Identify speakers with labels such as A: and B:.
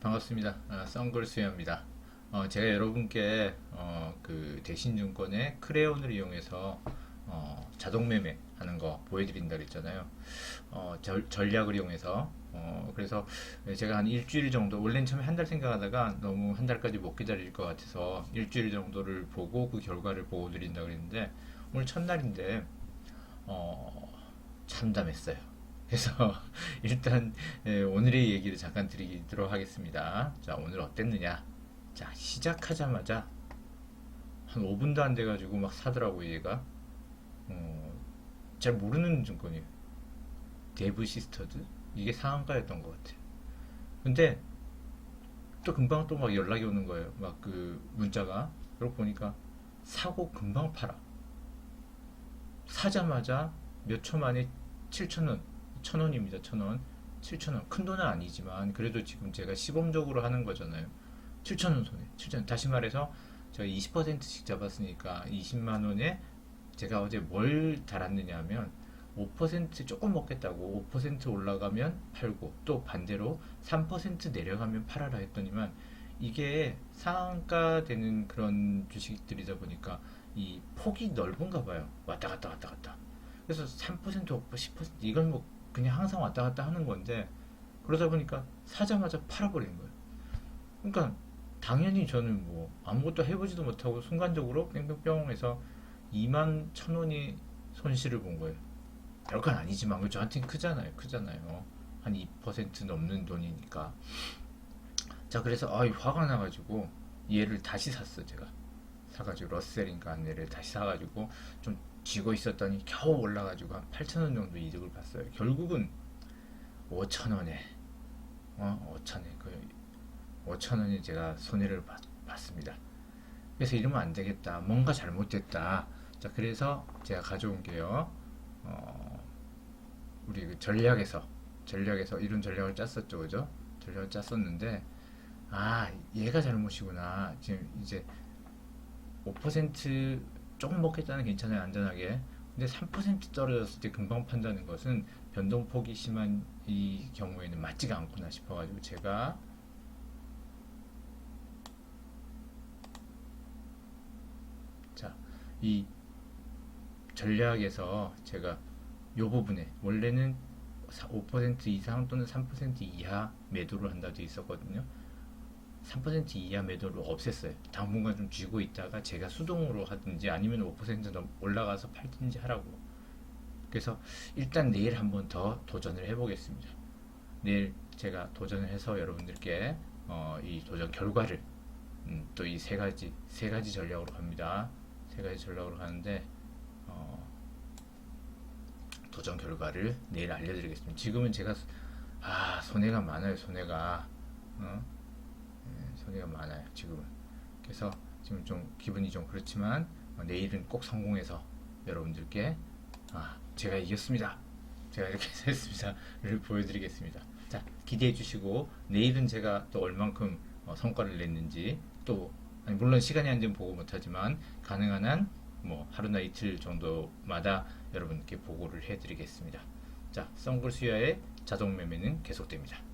A: 반갑습니다. 아, 썬글 수야입니다. 어, 제가 여러분께 어, 그 대신증권의 크레온을 이용해서 어, 자동 매매 하는 거 보여드린다 그랬잖아요. 어, 절, 전략을 이용해서 어, 그래서 제가 한 일주일 정도 원래는 처음에 한 달 생각하다가 너무 한 달까지 못 기다릴 것 같아서 일주일 정도를 보고 그 결과를 보여드린다 그랬는데 오늘 첫날인데 어, 참담했어요. 그래서 일단 예, 오늘의 얘기를 잠깐 드리도록 하겠습니다. 자, 오늘 어땠느냐? 자, 시작하자마자 한 5분도 안 돼가지고 막 사더라고요, 얘가. 어, 잘 모르는 증권이에요. 데브 시스터드? 이게 상한가였던 것 같아요. 근데 또 금방 또 막 연락이 오는 거예요. 막 그 문자가. 그러고 보니까 사고 금방 팔아. 사자마자 몇 초 만에 7,000원, 1,000원입니다. 1,000원. 7,000원. 큰 돈은 아니지만 그래도 지금 제가 시범적으로 하는 거잖아요. 7,000원 손에. 7,000원. 다시 말해서 제가 20%씩 잡았으니까 20만 원에 제가 어제 뭘 달았느냐 하면 5% 조금 먹겠다고 5% 올라가면 팔고 또 반대로 3% 내려가면 팔아라 했더니만 이게 상한가 되는 그런 주식들이다 보니까 이 폭이 넓은가 봐요. 왔다 갔다 왔다 갔다. 그래서 3% 5% 10% 이건 뭐 그냥 항상 왔다 갔다 하는 건데 그러다 보니까 사자마자 팔아버리는 거예요. 그러니까 당연히 저는 뭐 아무것도 해보지도 못하고 순간적으로 뺑뺑뿅 해서 2만 천 원이 손실을 본 거예요. 별건 아니지만 그 저한테는 크잖아요. 크잖아요. 한 2% 넘는 돈이니까. 자 그래서 아 화가 나가지고 얘를 다시 샀어 제가. 사가지고 러셀인가 한 얘를 다시 사가지고 좀 쥐고 있었더니 겨우 올라가지고 한 8천 원 정도 이득을 봤어요. 결국은 5천 원에 어 5천 원그 5천 원이 제가 손해를 봤, 봤습니다. 그래서 이러면 안 되겠다. 뭔가 잘못됐다. 자, 그래서 제가 가져온 게요. 어, 우리 그 전략에서, 전략에서 이런 전략을 짰었죠. 그죠? 전략을 짰었는데, 아, 얘가 잘못이구나. 지금 이제 5% 조금 먹겠다는 괜찮아요. 안전하게. 근데 3% 떨어졌을 때 금방 판다는 것은 변동폭이 심한 이 경우에는 맞지가 않구나 싶어가지고 제가 자, 이 전략에서 제가 요 부분에 원래는 5% 이상 또는 3% 이하 매도를 한다 돼 있었거든요. 3% 이하 매도를 없앴어요. 당분간 좀 쥐고 있다가 제가 수동으로 하든지 아니면 5% 넘- 올라가서 팔든지 하라고. 그래서 일단 내일 한번 더 도전을 해보겠습니다. 내일 제가 도전을 해서 여러분들께 어, 이 도전 결과를 음, 또이 세 가지 세 가지 전략으로 갑니다. 세 가지 전략으로 가는데 어, 도전 결과를 내일 알려드리겠습니다. 지금은 제가 아 손해가 많아요. 손해가 어? 예, 손해가 많아요. 지금은 그래서 지금 좀 기분이 좀 그렇지만 어, 내일은 꼭 성공해서 여러분들께 아 제가 이겼습니다. 제가 이렇게 했습니다를 보여드리겠습니다. 자 기대해 주시고 내일은 제가 또 얼만큼 어, 성과를 냈는지 또 아니, 물론 시간이 안 되면 보고 못하지만 가능한 한 뭐 하루나 이틀 정도마다 여러분께 보고를 해드리겠습니다. 자 썬글 수야의 자동 매매는 계속됩니다.